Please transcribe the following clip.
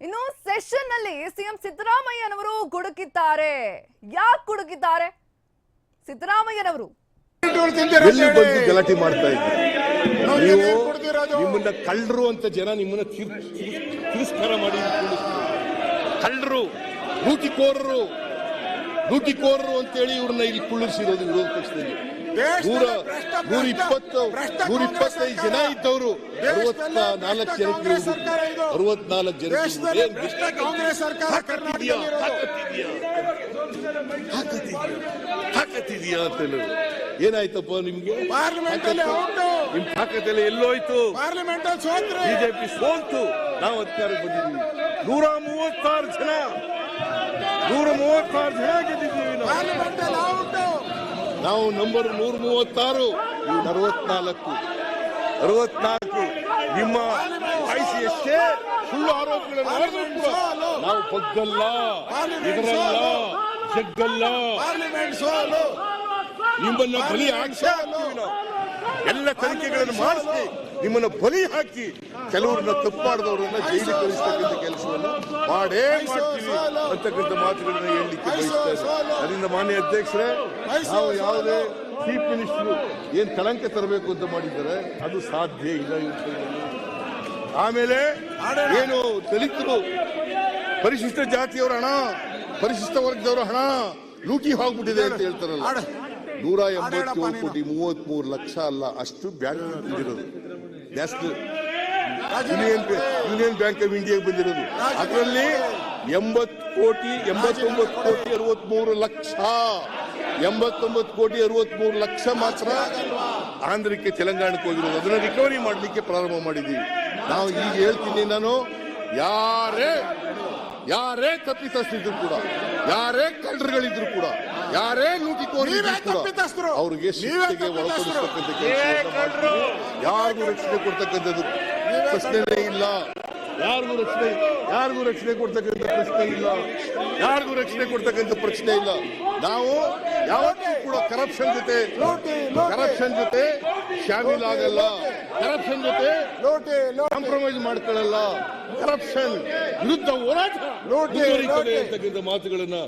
ಇನ್ನು ಸೆಷನ್ನಲ್ಲಿ ಸಿಎಂ ಸಿದ್ದರಾಮಯ್ಯನವರು ಗುಡುಕಿದ್ದಾರೆ. ಯಾಕೆ ಗುಡುಕಿದ್ದಾರೆ? ಸಿದ್ದರಾಮಯ್ಯನವರು. ಗಲಾಟೆ ಮಾಡ್ತಾ ಇದ್ದೀರಿ ನೀವು ನಿಮ್ಮನ್ನ ಕಳ್ಳರು ಅಂತ ಜನ ನಿಮ್ಮನ್ನ ತಿರ್- ತಿರ್- ತಿರಸ್ಕಾರ ಮಾಡಿ ಕಳ್ಳರು, ಲೂಟಿಕೋರರು ಲೂಟಿಕೋರರು ಅಂತೇಳಿ ಇವ್ರನ್ನ ಇಲ್ಲಿ ಕುಳ್ಳಿಸಿರೋದು ವಿರೋಧ ಪಕ್ಷದಲ್ಲಿ. ನೂರ ನೂರ ಇಪ್ಪತ್ತು ನೂರ ಇಪ್ಪತ್ತೈದು ಜನ ಇದ್ದವರು ಅರವತ್ತ ನಾಲ್ಕು ಜನಕ್ಕೆ ಅರವತ್ನಾಲ್ಕು ಜನ ಹಾಕತ್ತಿದ್ಯಾ ಅಂತ ಹೇಳೋದು ಏನಾಯ್ತಪ್ಪ ನಿಮ್ಗೆ. ನಿಮ್ ತಾಕತ್ತೆಲ್ಲ ಎಲ್ಲೋಯ್ತು ಬಿಜೆಪಿ ಸೋಲ್ತು ನಾವು ಅಧಿಕಾರಕ್ಕೆ ಬಂದಿದ್ದೀವಿ. ನೂರ ಮೂವತ್ತಾರು ಜನ. ನೂರ ಮೂವತ್ತಾರು ಜನ ಗೆದ್ದಿದ್ದೀವಿ ನಾವು. ನಾವು ನಂಬರ್ ನೂರ ಮೂವತ್ತಾರು ಅರವತ್ನಾಲ್ಕು ಅರವತ್ನಾಲ್ಕು ನಿಮ್ಮ ಐಸಿಎಸ್ಟೇ ಎಷ್ಟೇ ಸುಳ್ಳು ಆರೋಪಗಳನ್ನು ನಾವು ಬಗ್ಗಲ್ಲ ಇದರಲ್ಲ ಜಗ್ಗಲ್ಲ. ನಿಮ್ಮನ್ನ ಬಲಿ ಹಾಕಿ ಎಲ್ಲ ತನಿಖೆಗಳನ್ನು ಮಾಡಿಸಿ ನಿಮ್ಮನ್ನ ಬಲಿ ಹಾಕಿ ಕೆಲವ್ರನ್ನ ತಪ್ಪು ಮಾಡಿದವರನ್ನ ಜೈಲಿಗೆ ಕಳಿಸ್ತಕ್ಕಂಥ ಕೆಲಸವನ್ನು ಮಾಡೇ ಮಾಡ್ತೀವಿ ಅಂತಕ್ಕಂಥ ಮಾತುಗಳನ್ನ ಹೇಳಲಿಕ್ಕೆ ಬಯಸ್ತಾರೆ ಅದರಿಂದ ಮಾನ್ಯ ಅಧ್ಯಕ್ಷರೇ, ನಾವು ಯಾವುದೇ ಚೀಫ್ ಮಿನಿಸ್ಟರ್ ಏನ್ ಕಳಂಕ ತರಬೇಕು ಅಂತ ಮಾಡಿದ್ದಾರೆ, ಅದು ಸಾಧ್ಯ ಇಲ್ಲ. ಆಮೇಲೆ ಏನು ದಲಿತರು, ಪರಿಶಿಷ್ಟ ಜಾತಿಯವರ ಹಣ, ಪರಿಶಿಷ್ಟ ವರ್ಗದವರ ಹಣ ಲೂಟಿ ಹೋಗ್ಬಿಟ್ಟಿದೆ ಅಂತ ಹೇಳ್ತಾರಲ್ಲ. ನೂರ ಎಂಬತ್ತೇಳು. ಕೋಟಿ ಮೂವತ್ತ್ ಮೂರು ಲಕ್ಷ ಅಲ್ಲ, ಅಷ್ಟು bank national union union bank of ಇಂಡಿಯಾಗೆ ಬಂದಿರೋದು ಅದರಲ್ಲಿ ಎಂಬತ್ತು ಕೋಟಿ ಎಂಬತ್ತೊಂಬತ್ತು ಕೋಟಿ ಅರವತ್ಮೂರು ಲಕ್ಷ ಎಂಬತ್ತೊಂಬತ್ತು ಕೋಟಿ ಅರವತ್ಮೂರು ಲಕ್ಷ ಮಾತ್ರ ಆಂಧ್ರಕ್ಕೆ ತೆಲಂಗಾಣಕ್ಕೆ ಹೋಗಿರೋದು ಅದನ್ನ ರಿಕವರಿ ಮಾಡಲಿಕ್ಕೆ ಪ್ರಾರಂಭ ಮಾಡಿದ್ದೀವಿ ನಾವು ಈಗ ಹೇಳ್ತೀನಿ ನಾನು ಯಾರೇ ಯಾರೇ ತಪ್ಪಿತಸ್ಥಿದ್ರು ಕೂಡ ಯಾರೇ ಕಳ್ಳರುಗಳಿದ್ರು ಕೂಡ ಯಾರೇ ಕೂಡ ತಪ್ಪಿತಸ್ಥರು. ಅವ್ರಿಗೆ ಶಿಕ್ಷೆಗೆ. ಒಳಪಡಿಸ್ತಕ್ಕಂಥ ಕೆಲಸ. ಯಾರಿಗೂ ರಕ್ಷಣೆ ಕೊಡ್ತಕ್ಕಂಥದ್ದು ಪ್ರಶ್ನೆನೇ ಇಲ್ಲ ಯಾರಿಗೂ ರಕ್ಷಣೆ ಯಾರಿಗೂ ರಕ್ಷಣೆ ಕೊಡ್ತಕ್ಕಂಥ ಪ್ರಶ್ನೆ ಇಲ್ಲ ಯಾರಿಗೂ ರಕ್ಷಣೆ ಕೊಡ್ತಕ್ಕಂಥ ಪ್ರಶ್ನೆ ಇಲ್ಲ ನಾವು ಯಾವತ್ತೂ ಕೂಡ ಕರಪ್ಷನ್ ಜೊತೆ. ಕರಪ್ಷನ್ ಜೊತೆ ಶಾಮೀಲ್ ಆಗಲ್ಲ ಕರಪ್ಷನ್ ಜೊತೆ ಕಾಂಪ್ರಮೈಸ್ ಮಾಡ್ಕೊಳ್ಳಲ್ಲ ಕರಪ್ಷನ್ ವಿರುದ್ಧ ಹೋರಾಟ. ಅಂತಕ್ಕಂಥ ಮಾತುಗಳನ್ನ